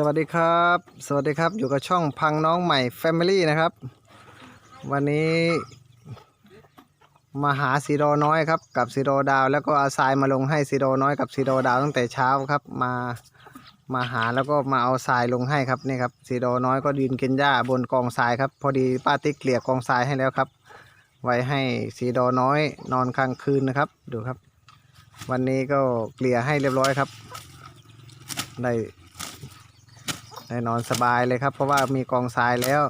สวัสดีครับ สวัสดีครับ อยู่กับช่องพังน้องใหม่ Family นะครับ วันนี้มาหาซีโรน้อยครับ กับซีโรดาว แล้วก็เอาทรายมาลงให้ซีโรน้อยกับซีโรดาวตั้งแต่เช้าครับ มามาหาแล้วก็มาเอาทรายลงให้ครับนี่ครับซีโรน้อยก็ดินกินหญ้าบนกองทรายครับ พอดีป้าติ๊กเกลี่ยกองทรายให้แล้วครับ ไว้ให้ซีโรน้อยนอนค้างคืนนะครับ ดูครับ วันนี้ก็เกลี่ยให้เรียบร้อยครับได้ ได้นอนสบายเลยครับ เพราะว่ามีกองทรายแล้ว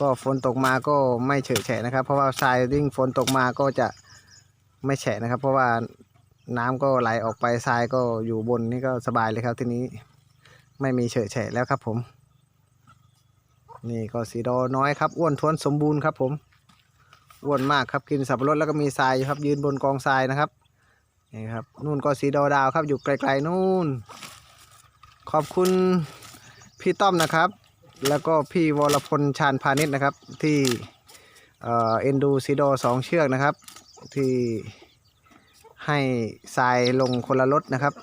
ก็ฝนตกมาก็ไม่เฉอะแฉะนะครับ เพราะว่าทรายยิ่งฝนตกมาก็จะไม่แฉะนะครับ เพราะว่าน้ำก็ไหลออกไปทรายก็อยู่บนนี่ก็สบายเลยครับทีนี้ไม่มีเฉอะแฉะแล้วครับผม นี่ก็สีดอน้อยครับอ้วนท้วนสมบูรณ์ครับผมอ้วนมากครับกินสับปะรดแล้วก็มีทรายอยู่ครับยืนบนกองทรายนะครับนี่ครับนู่นก็สีดอดาวครับอยู่ไกลๆนู่น ขอบคุณ พี่ต้อมนะครับ แล้วก็พี่วรพลชาญพาณิชย์นะครับ ที่เอ็นดูซิโดสองเชือกนะครับ ที่ให้ทรายลงคนละรถนะครับ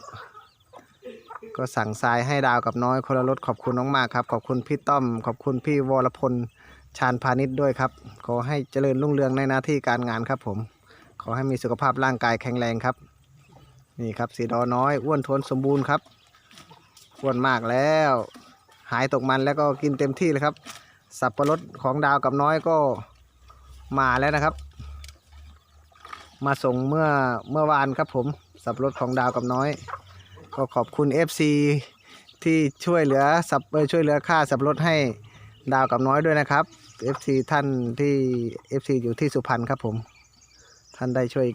ก็สั่งทรายให้ดาวกับน้อยคนละรถขอบคุณน้องมากครับ ขอบคุณพี่ต้อม ขอบคุณพี่วรพลชาญพาณิชย์ด้วยครับขอให้เจริญรุ่งเรืองในหน้าที่การงานครับผม ขอให้มีสุขภาพร่างกายแข็งแรงครับ นี่ครับสีดอน้อยอ้วนท้วนสมบูรณ์ครับอ้วนมากแล้ว หายตกมันแล้วก็กินเต็มที่เลยครับ สับปะรดของดาวกับน้อยก็มาแล้วนะครับ มาส่งเมื่อเมื่อวานครับผมสับปะรดของดาวกับน้อย ก็ขอบคุณ FC ที่ช่วยเหลือสับเออช่วยเหลือค่าสับปะรดให้ดาวกับน้อยด้วยนะครับ FC ท่านที่ FC อยู่ที่สุพรรณครับผม ท่านได้ช่วย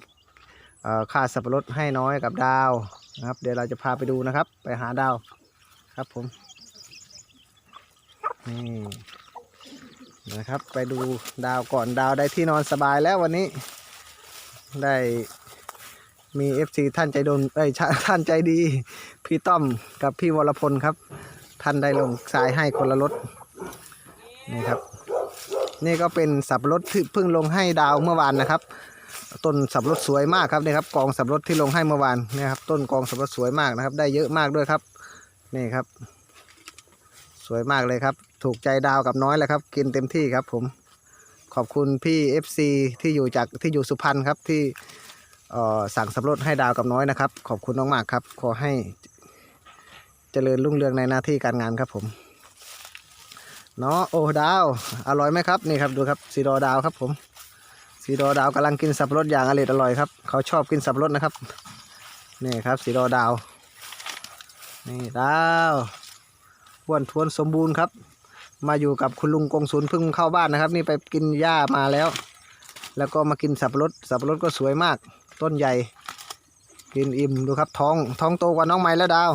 ค่าสับปะรดให้น้อยกับดาวนะครับ เดี๋ยวเราจะพาไปดูนะครับ ไปหาดาวครับผม นี่นะครับ ไปดูดาวก่อนดาวได้ที่นอนสบายแล้ววันนี้ ได้มี FC ท่านใจดนเอ้ยท่านใจดี พี่ต้อมกับพี่วรพลครับ ท่านได้ลงทรายให้คนละรถนี่ครับ นี่ก็เป็นสับรดที่เพิ่งลงให้ดาวเมื่อวานนะครับ ต้นสับรดสวยมากครับนี่ครับกองสับรดที่ลงให้เมื่อวานนี่ครับ ต้นกองสับรดสวยมากนะครับ ได้เยอะมากด้วยครับ นี่ครับ สวยมากเลยครับ ถูกใจดาวกับน้อยแล้วครับ กินเต็มที่ครับผมขอบคุณพี่ FC ที่อยู่จากที่อยู่สุพรรณครับที่สั่งสับปะรดให้ดาวกับน้อยนะครับ ขอบคุณมากๆครับ ขอให้เจริญรุ่งเรืองในหน้าที่การงานครับผมเนาะโอ้ดาวอร่อยไหมครับนี่ครับดูครับสีดอดาวครับผมสีดอดาวกำลังกินสับปะรดอย่างอร่อยอร่อยครับเขาชอบกินสับปะรดนะครับนี่ครับสีดอดาวนี่ดาวอ้วนท้วนสมบูรณ์ครับ มาอยู่กับคุณลุงกงสุนเพิ่งเข้าบ้านนะครับ นี่ไปกินหญ้ามาแล้ว แล้วก็มากินสับปะรดสับปะรดก็สวยมาก ต้นใหญ่ กินอิ่มดูครับท้องท้องโตกว่าน้องไม้แล้วดาว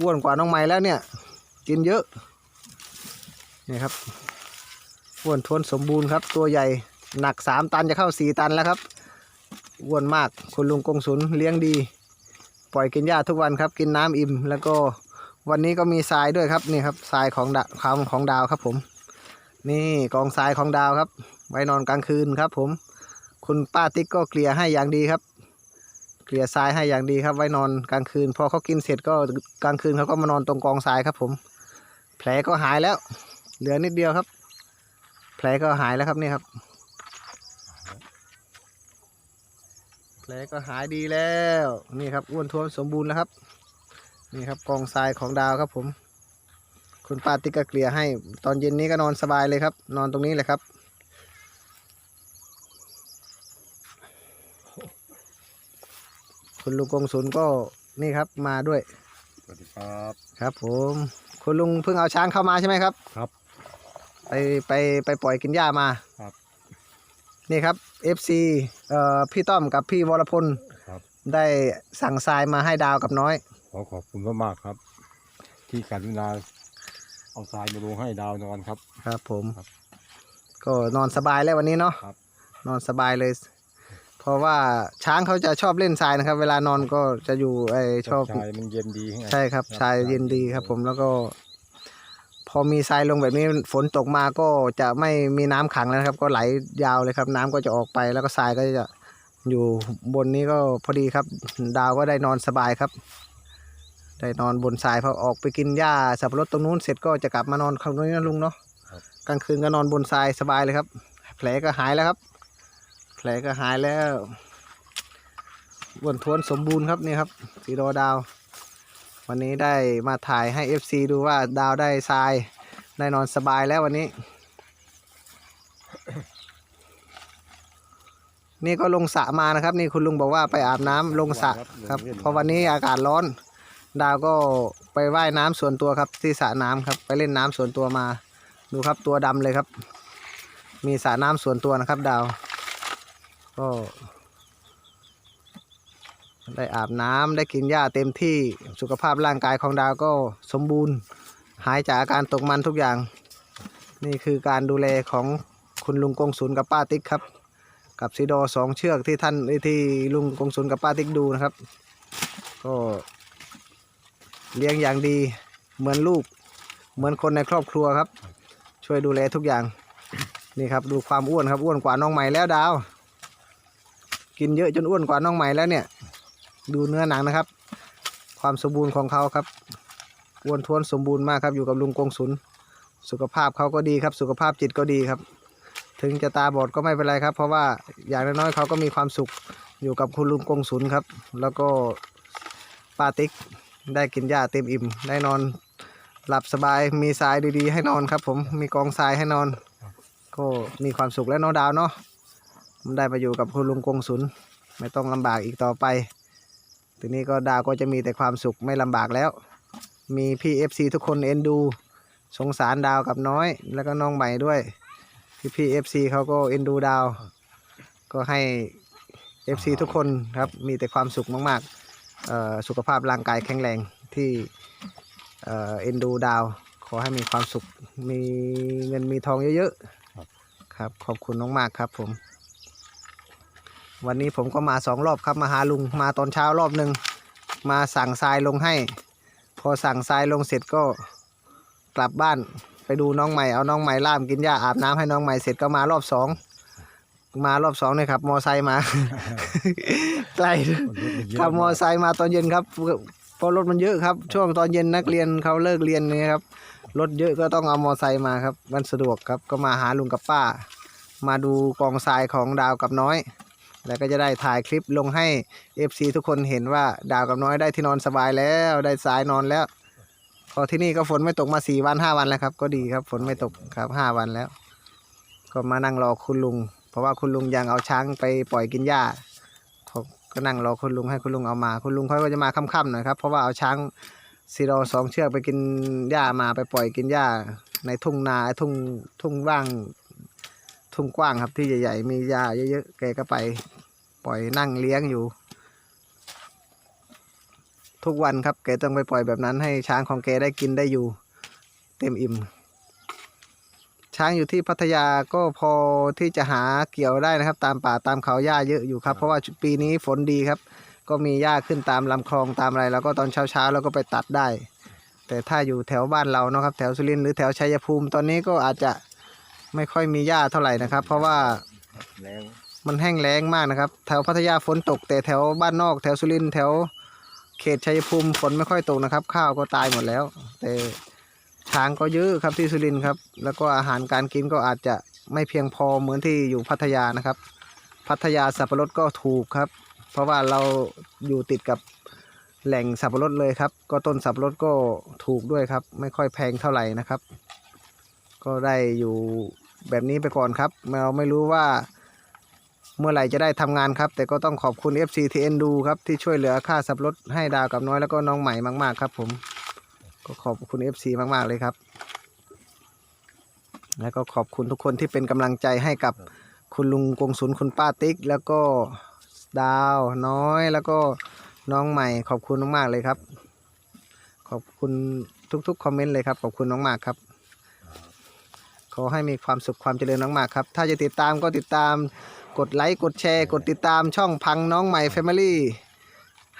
อ้วนกว่าน้องไม้แล้วเนี่ย กินเยอะนี่ครับอ้วนท้วนสมบูรณ์ครับ ตัวใหญ่หนักสามตันจะเข้าสี่ตันแล้วครับอ้วนมากคุณลุงกงสุนย์เลี้ยงดี ปล่อยกินหญ้าทุกวันครับ กินน้ำอิ่มแล้วก็ วันนี้ก็มีทรายด้วยครับนี่ครับทรายของดาของของดาวครับผม นี่กองทรายของดาวครับ ไว้นอนกลางคืนครับ ผม คุณป้าติ๊กก็เกลี่ยให้อย่างดีครับ เกลี่ยทรายให้อย่างดีครับ ไว้นอนกลางคืน พอเขากินเสร็จก็กลางคืนเขาก็มานอนตรงกองทรายครับ ผม แผลก็หายแล้ว เหลือนิดเดียวครับ แผลก็หายแล้วครับนี่ครับแผลก็หายดีแล้วนี่ครับอ้วนท้วนสมบูรณ์แล้วครับ นี่ครับกองทรายของดาวครับผม คุณป้าติ๊กก็เกลี่ยให้ ตอนเย็นนี้ก็นอนสบายเลยครับ นอนตรงนี้เลยครับ คุณลุงกงสุนก็นี่ครับมาด้วยสวัสดีครับครับผม คุณลุงเพิ่งเอาช้างเข้ามาใช่ไหมครับ ครับ ไปไปไปปล่อยกินหญ้ามาครับ นี่ครับ FC เอ่อพี่ต้อมกับพี่วรพล ครับ ได้สั่งทรายมาให้ดาวกับน้อย ขอขอบคุณมากๆครับ ที่กรุณาเอาทรายมาลงให้ดาวนอนครับ ครับผม ครับก็นอนสบายแล้ววันนี้เนาะครับ นอนสบายเลย เพราะว่าช้างเขาจะชอบเล่นทรายนะครับ เวลานอนก็จะอยู่ไอชอบชายมันเย็นดีไงใช่ครับทรายเย็นดีครับ ผมแล้วก็ พอมีทรายลงแบบนี้ฝนตกมาก็จะไม่มีน้ำขังแล้วนะครับ ก็ไหลยาวเลยครับ น้ำก็จะออกไปแล้วก็ทรายก็จะอยู่บนนี้ก็พอดีครับ ดาวก็ได้นอนสบายครับ ได้นอนบนทรายพอออกไปกินหญ้าสับปะรดตรงนู้นเสร็จก็จะกลับมานอนข้างนี้นะลุงเนาะครับกลางคืนก็นอนบนทรายสบายเลยครับ แผลก็หายแล้วครับ แผลก็หายแล้วอ้วนท้วนสมบูรณ์ครับนี่ครับสีโดดาว วันนี้ได้มาถ่ายให้ FC ดูว่าดาวได้ทรายได้นอนสบายแล้ววันนี้ นี่ก็ลงสระมานะครับ นี่คุณลุงบอกว่าไปอาบน้ำลงสระครับเพราะวันนี้อากาศร้อน ดาวก็ไปว่ายน้ำส่วนตัวครับที่สระน้ำครับ ไปเล่นน้ำส่วนตัวมา ดูครับตัวดำเลยครับ มีสระน้ำส่วนตัวนะครับ ดาว ก็ได้อาบน้ำได้กินหญ้าเต็มที่สุขภาพร่างกายของดาวก็สมบูรณ์ หายจากอาการตกมันทุกอย่าง นี่คือการดูแลของคุณลุงกงศุลกับป้าติ๊กครับ กับซีโดสองเชือกที่ท่านที่ลุงกงศุลกับป้าติ๊กดูนะครับ ก็ เลี้ยงอย่างดีเหมือนลูก เหมือนคนในครอบครัวครับ ช่วยดูแลทุกอย่าง นี่ครับดูความอ้วนครับอ้วนกว่าน้องใหม่แล้วดาว กินเยอะจนอ้วนกว่าน้องใหม่แล้วเนี่ย ดูเนื้อหนังนะครับ ความสมบูรณ์ของเขาครับอ้วนท้วนสมบูรณ์มากครับอยู่กับลุงกงศุลสุขภาพเขาก็ดีครับ สุขภาพจิตก็ดีครับ ถึงจะตาบอดก็ไม่เป็นไรครับ เพราะว่าอย่างน้อยๆเขาก็มีความสุขอยู่กับคุณลุงกงศุลครับ แล้วก็ป้าติ๊ก ได้กินหญ้าเต็มอิ่ม ได้นอนหลับสบายมีทรายดีๆ ให้นอนครับ ผมมีกองทรายให้นอน ก็มีความสุขแล้วน้องดาวเนาะได้มาอยู่กับคุณลุงกงศุลไม่ต้องลำบากอีกต่อไปทีนี้ก็ดาวก็จะมีแต่ความสุขไม่ลำบากแล้ว มีพี่เอฟซีทุกคนเอ็นดู สงสารดาวกับน้อย แล้วก็น้องใหม่ด้วย พี่พี่เอฟซีเขาก็เอ็นดูดาว ก็ให้เอฟซีทุกคนครับมีแต่ความสุขมากๆ สุขภาพร่างกายแข็งแรงที่เอ่อเอ็นดูดาว ขอให้มีความสุข มีเงินมีทองเยอะครับๆครับ ขอบคุณน้องมากครับผม วันนี้ผมก็มาสองรอบครับมาหาลุงมาตอนเช้ารอบหนึ่งมาสั่งทรายลงให้ พอสั่งทรายลงเสร็จก็กลับบ้านไปดูน้องใหม่เอาน้องใหม่ล่ามกินหญ้าอาบน้ำให้น้องใหม่เสร็จก็มารอบสอง มารอบสองเนี่ยครับ มอไซค์มา ไกลขับมอไซค์มาตอนเย็นครับเพราะรถมันเยอะครับ ช่วงตอนเย็นนักเรียนเขาเลิกเรียนเนี่ยครับรถเยอะก็ต้องเอามอไซค์มาครับ มันสะดวกครับก็มาหาลุงกับป้า มาดูกองทรายของดาวกับน้อย แล้วก็จะได้ถ่ายคลิปลงให้ FC ทุกคนเห็นว่าดาวกับน้อยได้ที่นอนสบายแล้วได้ทรายนอนแล้วพอที่นี่ก็ฝนไม่ตกมาสี่วันห้าวันแล้วครับ ก็ดีครับ ฝนไม่ตกครับห้าวันแล้ว ก็มานั่งรอคุณลุง เพราะว่าคุณลุงยังเอาช้างไปปล่อยกินหญ้าก็นั่งรอคุณลุงให้คุณลุงเอามา คุณลุงเขาก็จะมาค่ำๆหน่อยครับเพราะว่าเอาช้างซีโรสองเชือกไปกินหญ้ามาไปปล่อยกินหญ้าในทุ่งนาทุ่งทุ่งว่าง ทุ่งกว้างครับที่ใหญ่ๆมีหญ้าเยอะๆแกก็ไปปล่อยนั่งเลี้ยงอยู่ ทุกวันครับแกต้องไปปล่อยแบบนั้นให้ช้างของแกได้กินได้อยู่ เต็มอิ่ม ช้างอยู่ที่พัทยาก็พอที่จะหาเกี่ยวได้นะครับ ตามป่าตามเขาหญ้าเยอะอยู่ครับ เพราะว่าปีนี้ฝนดีครับ ก็มีหญ้าขึ้นตามลำคลองตามอะไร แล้วก็ตอนเช้าๆเราก็ไปตัดได้ แต่ถ้าอยู่แถวบ้านเราเนาะครับ แถวสุรินทร์หรือแถวชัยภูมิตอนนี้ก็อาจจะไม่ค่อยมีหญ้าเท่าไหร่นะครับ เพราะว่ามันแห้งแล้งมากนะครับ แถวพัทยาฝนตก แต่แถวบ้านนอกแถวสุรินทร์แถวเขตชัยภูมิฝนไม่ค่อยตกนะครับ ข้าวก็ตายหมดแล้ว แต่ ช้างก็เยอะครับที่สุรินทร์ครับ แล้วก็อาหารการกินก็อาจจะไม่เพียงพอเหมือนที่อยู่พัทยานะครับ พัทยาสับปะรดก็ถูกครับ เพราะว่าเราอยู่ติดกับแหล่งสับปะรดเลยครับ ก็ต้นสับปะรดก็ถูกด้วยครับ ไม่ค่อยแพงเท่าไหร่นะครับ ก็ได้อยู่แบบนี้ไปก่อนครับ เราไม่รู้ว่าเมื่อไหร่จะได้ทำงานครับ แต่ก็ต้องขอบคุณ FC TN ดูครับ ที่ช่วยเหลือค่าสับปะรถให้ดาวกับน้อยแล้วก็น้องใหม่มาก ๆ ครับผม ก็ขอบคุณ FC มากๆเลยครับ แล้วก็ขอบคุณทุกคนที่เป็นกำลังใจให้กับคุณลุงกงศุลคุณป้าติ๊ก แล้วก็ดาวน้อยแล้วก็น้องใหม่ ขอบคุณมากๆเลยครับ ขอบคุณทุกๆคอมเมนต์เลยครับ ขอบคุณน้องมากครับ ขอให้มีความสุขความเจริญมากๆครับ ถ้าจะติดตามก็ติดตามกดไลค์กดแชร์ กดติดตามช่องพังน้องใหม่ Family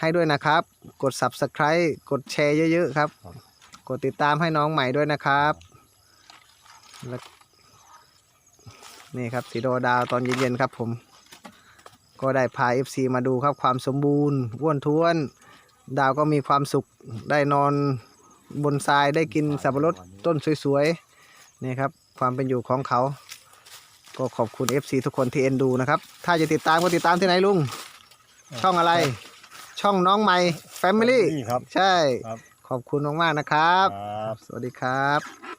ให้ด้วยนะครับ กด Subscribe กดแชร์เยอะ ๆ ครับ กดติดตามให้น้องใหม่ด้วยนะครับและนี่ครับสีโดดาวตอนเย็นๆครับผม ก็ได้พา FC มาดูครับความสมบูรณ์อ้วนท้วน ดาวก็มีความสุขได้นอนบนทรายได้กินสับปะรดต้นสวยๆนี่ครับความเป็นอยู่ของเขา ก็ขอบคุณ FC ทุกคนที่เอ็นดูนะครับ ถ้าจะติดตามก็ติดตามที่ไหนลุง ช่องอะไร ช่องน้องใหม่ Family นี่ครับ ใช่ครับ ขอบคุณมากๆนะครับครับสวัสดีครับ